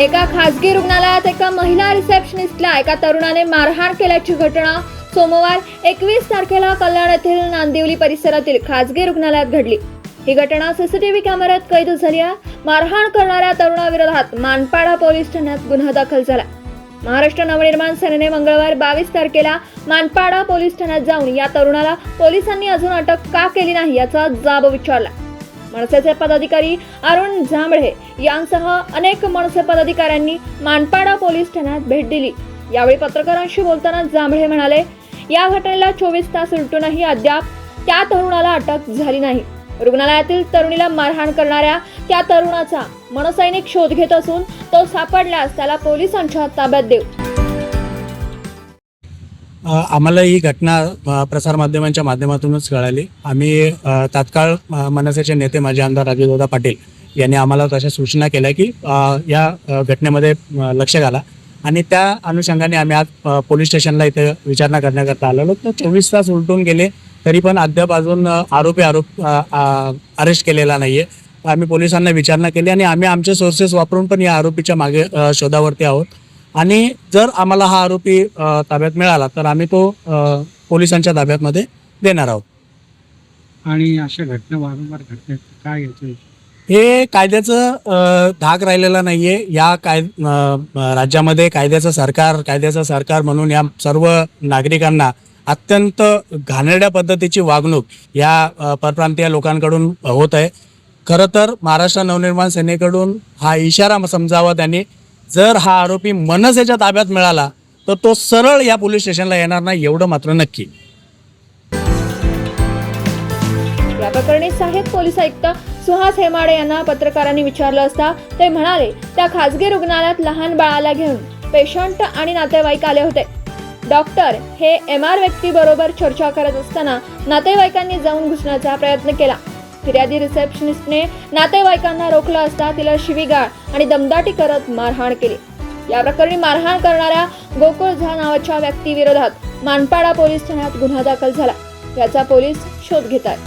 एका खासगी रुग्णालयात एका महिला रिसेप्शनिस्टला एका तरुणाने मारहाण केल्याची घटना सोमवार एकवीस तारखेला कल्याण येथील नांदिवली परिसरातील खासगी रुग्णालयात घडली. ही घटना सीसीटीव्ही कॅमेऱ्यात कैद झाली आहे. मारहाण करणाऱ्या तरुणाविरोधात मानपाडा पोलीस ठाण्यात गुन्हा दाखल झाला. महाराष्ट्र नवनिर्माण सेनेने मंगळवार बावीस तारखेला मानपाडा पोलीस ठाण्यात जाऊन या तरुणाला पोलिसांनी अजून अटक का केली नाही याचा जाब विचारला. मनसेचे पदाधिकारी अरुण जांभळे यांसह अनेक मनसे पदाधिकाऱ्यांनी मानपाडा पोलीस ठाण्यात भेट दिली. यावेळी पत्रकारांशी बोलताना जांभळे म्हणाले या घटनेला चोवीस तास उलटूनही अद्याप त्या तरुणाला अटक झाली नाही. रुग्णालयातील तरुणीला मारहाण करणाऱ्या त्या तरुणाचा मनसैनिक शोध घेत असून तो सापडल्यास त्याला पोलिसांच्या ताब्यात देऊ. आम्हाला ही घटना प्रसारमाध्यमांच्या माध्यमातूनच कळाली. आम्ही तात्काळ मनसेचे नेते माजी आमदार राजूदादा पाटील यांनी आम्हाला तशा सूचना केल्या की या घटनेमध्ये लक्ष घाला. आणि त्या अनुषंगाने आम्ही आज पोलीस स्टेशनला इथे विचारणा करण्याकरता आलेलो. तर चोवीस तास उलटून गेले तरी पण अद्याप अजून आरोपी आरोप अरेस्ट केलेला नाहीये. आम्ही पोलिसांना विचारणा केली आणि आम्ही आमचे सोर्सेस वापरून पण या आरोपीच्या मागे शोधावरती आहोत. आणि जर आम्हाला हा आरोपी ताब्यात मिळाला तर आम्ही तो पोलिसांच्या ताब्यातमध्ये देणार आहोत. आणि अशा घटना वारंवार घडतात काय याचे? हे कायद्याचं धाक राहिलेला नाहीये. या काय राज्यामध्ये कायद्याचं सरकार कायद्याचं सरकार म्हणून या सर्व नागरिकांना अत्यंत घाणेरड्या पद्धतीची वागणूक या परप्रांतीय लोकांकडून होत आहे. खरं तर महाराष्ट्र नवनिर्माण सेनेकडून हा इशारा समजावा त्यांनी. जर हा आरोपी मनसेच्या ताब्यात मिळाला तर तो सरळ या पोलीस स्टेशनला येणार नाही एवढं मात्र नक्की. या प्रकरणी सहाय्यक पोलीस आयुक्त सुहास हेमाडे यांना पत्रकारांनी विचारलं असता ते म्हणाले त्या खासगी रुग्णालयात लहान बाळाला घेऊन पेशंट आणि नातेवाईक आले होते. डॉक्टर हे एम आर व्यक्तीबरोबर चर्चा करत असताना नातेवाईकांनी जाऊन घुसण्याचा प्रयत्न केला. फिर्यादी रिसेप्शनिस्टने नातेवाईकांना रोखलं असता तिला शिवीगाळ आणि दमदाटी करत मारहाण केली. या प्रकरणी मारहाण करणाऱ्या गोकुळ झा नावाच्या व्यक्तीविरोधात मानपाडा पोलीस ठाण्यात गुन्हा दाखल झाला. याचा पोलीस शोध घेत आहेत.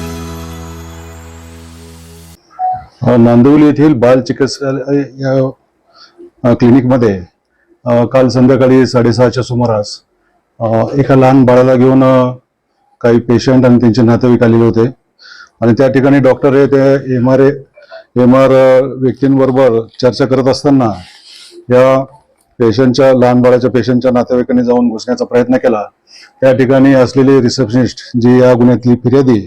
नांदिवली येथील बाल चिकित्सालय या क्लिनिकमध्ये काल संध्याकाळी साडेसहाच्या सुमारास एका लहान बाळाला घेऊन काही पेशंट आणि त्यांचे नातेवाईक आलेले होते. आणि त्या ठिकाणी डॉक्टर हे ते एम आर एम आर व्यक्तींबरोबर चर्चा करत असताना या पेशंटच्या लहान बाळाच्या पेशंटच्या नातेवाईकांनी जाऊन घुसण्याचा प्रयत्न केला. त्या ठिकाणी असलेली रिसेप्शनिस्ट जी या गुन्ह्यातली फिर्यादी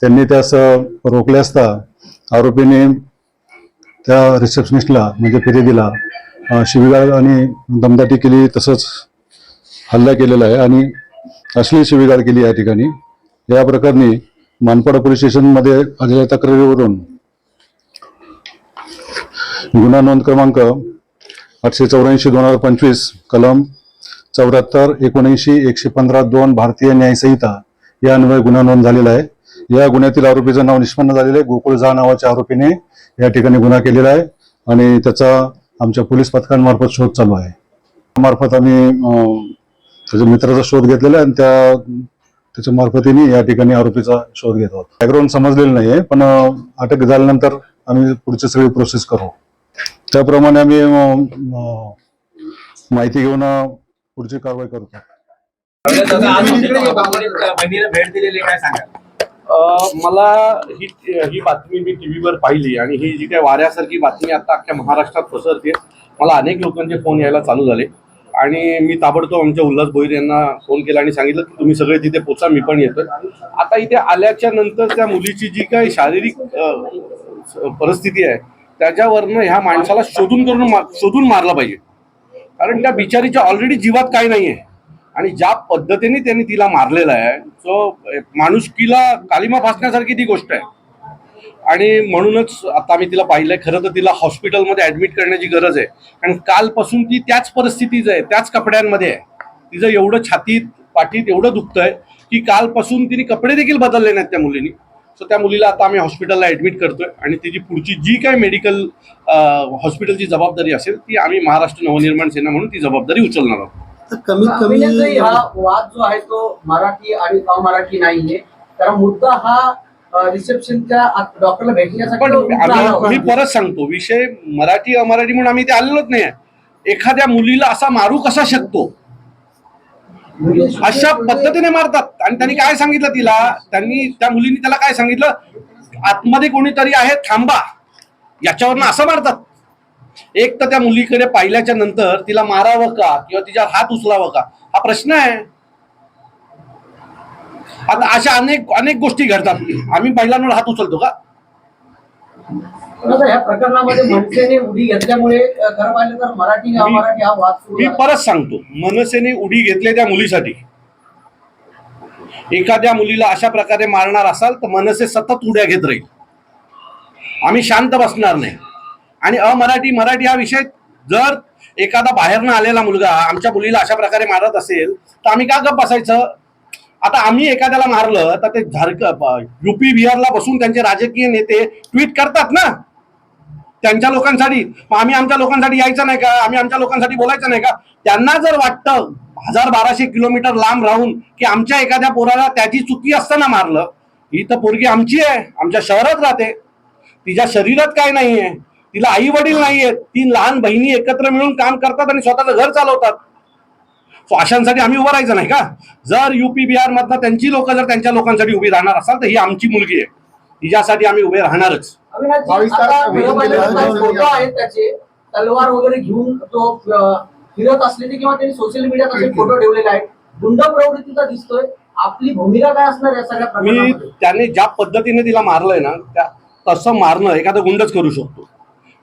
त्यांनी त्यास रोखले असता आरोपीने त्या रिसेप्शनिस्टला म्हणजे फिर्यादीला अ, आणि दमदाटी केली तसंच हल्ला केलेला आहे. आणि असली शिवीगाळ केली या ठिकाणी. या प्रकरणी मानपाडा पोलीस स्टेशनमध्ये आलेल्या तक्रारीवरून गुन्हा नोंद क्रमांक आठशे चौऱ्याऐंशी दोन हजार पंचवीस कलम चौऱ्याहत्तर एकोणऐंशी एकशे पंधरा दोन भारतीय न्यायसंहिता या अन्वये गुन्हा नोंद झालेला आहे. या गुन्ह्यातील आरोपीचं नाव निष्पन्न झालेलं आहे. गोकुळ झा नावाच्या आरोपीने या ठिकाणी गुन्हा केलेला आहे आणि त्याचा आमच्या पोलीस पथकांमार्फत शोध चालू आहे. मार्फत आम्ही अं, त्याच्या मित्राचा शोध घेतलेला आहे आणि त्या त्याच्या मार्फतीने या ठिकाणी आरोपीचा शोध घेत आहोत. बॅकग्राऊंड समजलेलं नाहीये पण अटक झाल्यानंतर आम्ही पुढची सगळी प्रोसेस करू. त्याप्रमाणे आम्ही माहिती घेऊन पुढची कारवाई करतो. भेट दिलेली मला ही ही बातमी मी टीव्हीवर पाहिली आणि ही जी काही वाऱ्यासारखी बातमी आता अख्ख्या महाराष्ट्रात पसरते मला अनेक लोकांचे फोन यायला चालू झाले. आणि मी ताबडतोब आमच्या उल्हास भोईर यांना फोन केला आणि सांगितलं की तुम्ही सगळे तिथे पोचा मी पण येतोय. आता इथे आल्याच्यानंतर त्या मुलीची जी काही शारीरिक परिस्थिती आहे त्याच्यावरनं ह्या माणसाला शोधून करून मा- शोधून मारला पाहिजे. कारण त्या बिचारीच्या ऑलरेडी जीवात नाही आहे आणि ज्या पद्धतीने त्यांनी तिला मारलेला आहे तो माणुसकीला कालिमा फासण्यासारखी ती गोष्ट आहे. आणि म्हणूनच आता आम्ही तिला पाहिलंय. खरं तर तिला हॉस्पिटलमध्ये ऍडमिट करण्याची गरज आहे. कारण कालपासून ती त्याच परिस्थितीच आहे त्याच कपड्यांमध्ये आहे. तिचं एवढं छातीत पाठीत एवढं दुखतंय की कालपासून तिने कपडे देखील बदलले नाहीत त्या मुलीनी. सो त्या मुलीला आता आम्ही हॉस्पिटलला ऍडमिट करतोय आणि तिची पुढची जी काही मेडिकल हॉस्पिटलची जबाबदारी असेल ती आम्ही महाराष्ट्र नवनिर्माण सेना म्हणून ती जबाबदारी उचलणार आहोत. तर कमीत कमी हा वाद जो आहे तो मराठी आणि अमराठी नाहीये. कारण मुद्दा हा रिसेप्शनच्या डॉक्टरला भेटण्यासाठी मी. परत सांगतो विषय मराठी अमराठी म्हणून आम्ही ते आलेलोच नाही एखाद्या मुलीला असा मारू कसा शकतो? अशा पद्धतीने मारतात. आणि त्यांनी काय सांगितलं तिला? त्यांनी त्या मुलीने त्याला काय सांगितलं? आतमध्ये कोणीतरी आहे थांबा. याच्यावरनं असं मारतात. एक तर त्या मुलीकडे पाहिल्याच्या नंतर तिला मारावं का? किंवा तिच्यावर हात उचलावं का? हा प्रश्न आहे. आता अशा अनेक अनेक गोष्टी घडतात. आम्ही महिलांवर हात उचलतो का? पण आता ह्या प्रकरणामध्ये मनसेने उडी घेतल्यामुळे अ, खरं पाहिलं तर मराठी अमराठी हा वाद सुरू मी. परत सांगतो. मनसेने उडी घेतली त्या मुलीसाठी. एखाद्या मुलीला अशा प्रकारे मारणार असाल तर मनसे सतत उड्या घेत राहील. आम्ही शांत बसणार नाही. आणि अमराठी मराठी हा विषय जर एखादा बाहेरनं आलेला मुलगा आमच्या मुलीला अशा प्रकारे मारत असेल तर आम्ही का गप बसायचं? आता आम्ही एखाद्याला मारलं तर ते झारख युपी बिहारला बसून त्यांचे राजकीय नेते ट्विट करतात ना? त्यांच्या लोकांसाठी. मग आम्ही आमच्या लोकांसाठी यायचं नाही का? आम्ही आमच्या लोकांसाठी बोलायचं नाही का? त्यांना जर वाटतं हजार बाराशे किलोमीटर लांब राहून की आमच्या एखाद्या पोराला त्याची चुकी असताना मारलं ही तर पोरगी आमची आहे. आमच्या शहरात राहते. तिच्या शरीरात काय नाहीये. तिला आई वडील नाहीयेत. तीन लहान बहिणी एकत्र मिळून काम करतात आणि स्वतःचं घर चालवतात. सो अशांसाठी आम्ही उभं राहायचं नाही का? जर युपी बिहार मधनं त्यांची लोक जर त्यांच्या लोकांसाठी उभी राहणार असाल तर ही आमची मुलगी आहे. तिच्यासाठी आम्ही उभे राहणारच. तलवार वगैरे घेऊन तो फिरत असलेले किंवा त्यांनी सोशल मीडियात असे फोटो ठेवलेले आहेत. गुंड प्रवृत्तीचा दिसतोय. आपली भूमिका काय असणार या सगळ्या मी त्याने ज्या पद्धतीने तिला मारलंय ना त्या तसं मारणं एखादा गुंडच करू शकतो.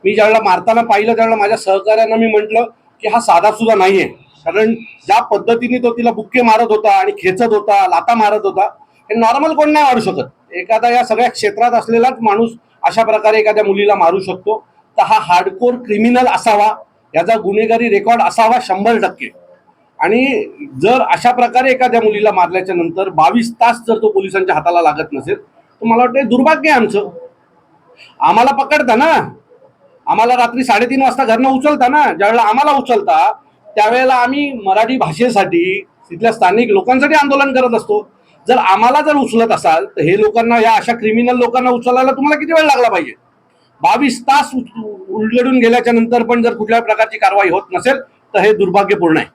मी ज्यावेळेला मारताना पाहिलं त्यावेळेला माझ्या सहकार्यांना मी म्हटलं की हा साधा सुद्धा नाहीये. कारण ज्या पद्धतीने तो तिला बुक्के मारत होता आणि खेचत होता लाता मारत होता हे नॉर्मल कोण नाही मारू शकत. एखादा या सगळ्या क्षेत्रात असलेलाच माणूस अशा प्रकारे एखाद्या मुलीला मारू शकतो. तर हा हार्डकोर क्रिमिनल असावा याचा गुन्हेगारी रेकॉर्ड असावा शंभर टक्के. आणि जर अशा प्रकारे एखाद्या मुलीला मारल्याच्या नंतर बावीस तास जर तो पोलिसांच्या हाताला लागत नसेल तर मला वाटतं दुर्भाग्य आहे आमचं. आम्हाला पकडता ना. आम्हाला रात्री साडेतीन वाजता घरनं उचलता ना. ज्यावेळेला आम्हाला उचलता त्यावेळेला आम्ही मराठी भाषेसाठी तिथल्या स्थानिक लोकांसाठी आंदोलन करत असतो. जर आम्हाला जर उचलत असाल तर हे लोकांना या अशा क्रिमिनल लोकांना उचलायला तुम्हाला किती वेळ लागला पाहिजे? बावीस तास उल- उलगडून गेल्याच्यानंतर पण जर कुठल्याही प्रकारची कारवाई होत नसेल तर हे दुर्भाग्यपूर्ण आहे.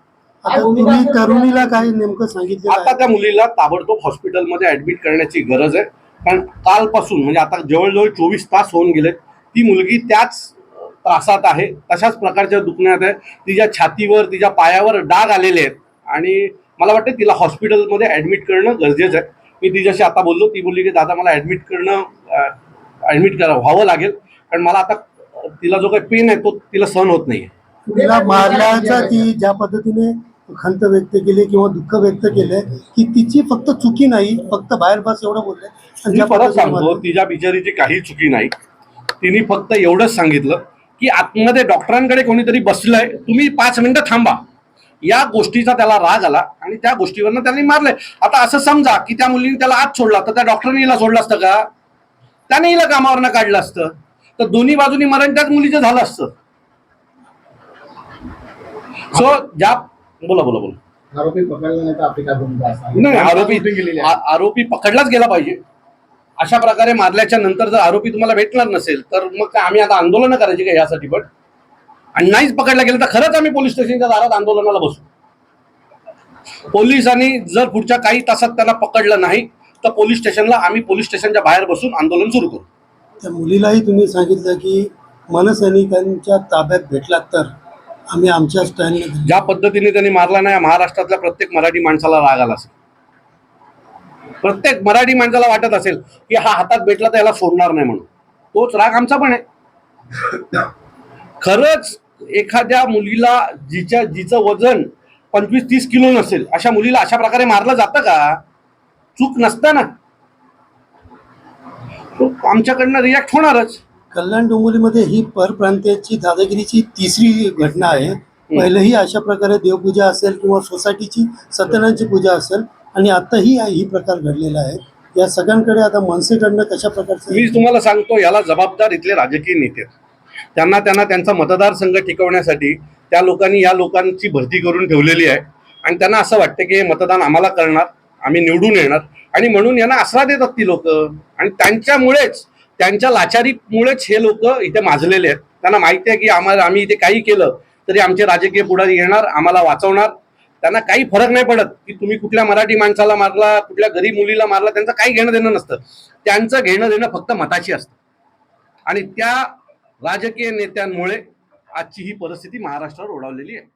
तरुणीला काय नेमकं सांगितलं आता त्या मुलीला ताबडतोब हॉस्पिटलमध्ये ऍडमिट करण्याची गरज आहे. कारण कालपासून म्हणजे आता जवळजवळ चोवीस तास होऊन गेलेत. ती मुलगी त्याच त्रासात आहे. तशाच प्रकारच्या दुखण्यात आहे. तिच्या छातीवर तिच्या पायावर डाग आलेले आहेत. आणि मला वाटतं तिला हॉस्पिटलमध्ये ऍडमिट करणं गरजेचं आहे. मी तिच्याशी आता बोललो. ती बोलली की दादा मला ऍडमिट करणं ऍडमिट करा व्हावं लागेल. कारण मला आता तिला जो काही पेन आहे तो तिला सहन होत नाही तिला मारल्याचा ती ज्या पद्धतीने खंत व्यक्त केली किंवा दुःख व्यक्त केलंय की तिची फक्त चुकी नाही फक्त बाहेर बस एवढं बोलले. परत सांगतो. तिच्या बिचारीची काही चुकी नाही. तिने फक्त एवढंच सांगितलं की आतमध्ये डॉक्टरांकडे कोणीतरी बसलंय तुम्ही पाच मिनिटं थांबा. या गोष्टीचा त्याला राग आला आणि त्या गोष्टीवरनं त्यांनी मारलंय. आता असं समजा की त्या मुलीने त्याला आत सोडला तर त्या डॉक्टरने हिला सोडलं असतं का? त्याने हिला कामावरनं काढलं असतं. तर दोन्ही बाजूनी मरण त्याच मुलीचं झालं असतं. सो ज्या बोला बोला बोला. आरोपी पकडला नाही आरोपी पकडलाच गेला पाहिजे. अशा प्रकारे मारल्याच्या नंतर जर आरोपी तुम्हाला भेटणार नसेल तर मग आम्ही आता आंदोलन करायची का यासाठी पण? आणि नाहीच पकडला गेलं तर खरंच आम्ही पोलीस स्टेशनच्या दारात आंदोलनाला बसू. पोलिसांनी जर पुढच्या काही तासात त्यांना पकडलं नाही तर पोलीस स्टेशनला आम्ही पोलीस स्टेशनच्या बाहेर बसून आंदोलन सुरू करू. त्या मुलीलाही तुम्ही सांगितलं की मनसैनिकांच्या ताब्यात भेटलात तर आम्ही आमच्या स्टँडने ज्या पद्धतीने त्यांनी मारला नाही महाराष्ट्रातल्या प्रत्येक मराठी माणसाला राग आला असेल. प्रत्येक मराठी माणसाला वाटत असेल की हा हातात भेटला तर याला सोडणार नाही म्हणून. तोच राग आमचा पण आहे. खरंच एखाद्या मुलीला जिच्या जिचं वजन पंचवीस तीस किलो नसेल अशा मुलीला अशा प्रकारे मारलं जातं का? चूक नसतं ना तो आमच्याकडनं रिॲक्ट होणारच. कल्याण डोंबिवलीमध्ये ही परप्रांतीयाची दादागिरीची तिसरी घटना आहे. पहिलेही अशा प्रकारे देवपूजा असेल किंवा सोसायटीची सत्यनारायणची पूजा असेल आणि आताही ही प्रकार घडलेला आहे. या सगळ्यांकडे आता मनसेकडनं कशा प्रकारचं मी तुम्हाला सांगतो याला जबाबदार इथले राजकीय नेते. त्यांना त्यांना त्यांचा मतदारसंघ टिकवण्यासाठी त्या लोकांनी या लोकांची भरती करून ठेवलेली आहे. आणि त्यांना असं वाटतं की हे मतदान आम्हाला करणार आम्ही निवडून येणार. आणि म्हणून यांना आसरा देतात ती लोक. आणि त्यांच्यामुळेच त्यांच्या लाचारीमुळेच हे लोक इथे माजलेले आहेत. त्यांना माहिती आहे की आम्हाला आम्ही इथे काही केलं तरी आमचे राजकीय पुढारी येणार आम्हाला वाचवणार. त्यांना काही फरक नाही पडत की तुम्ही कुठल्या मराठी माणसाला मारला कुठल्या गरीब मुलीला मारला त्यांचं काही घेणं देणं नसतं. त्यांचं घेणं देणं फक्त मताची असतं. आणि त्या राजकीय नेत्यांमुळे आजची ही परिस्थिती महाराष्ट्रावर ओढावलेली आहे.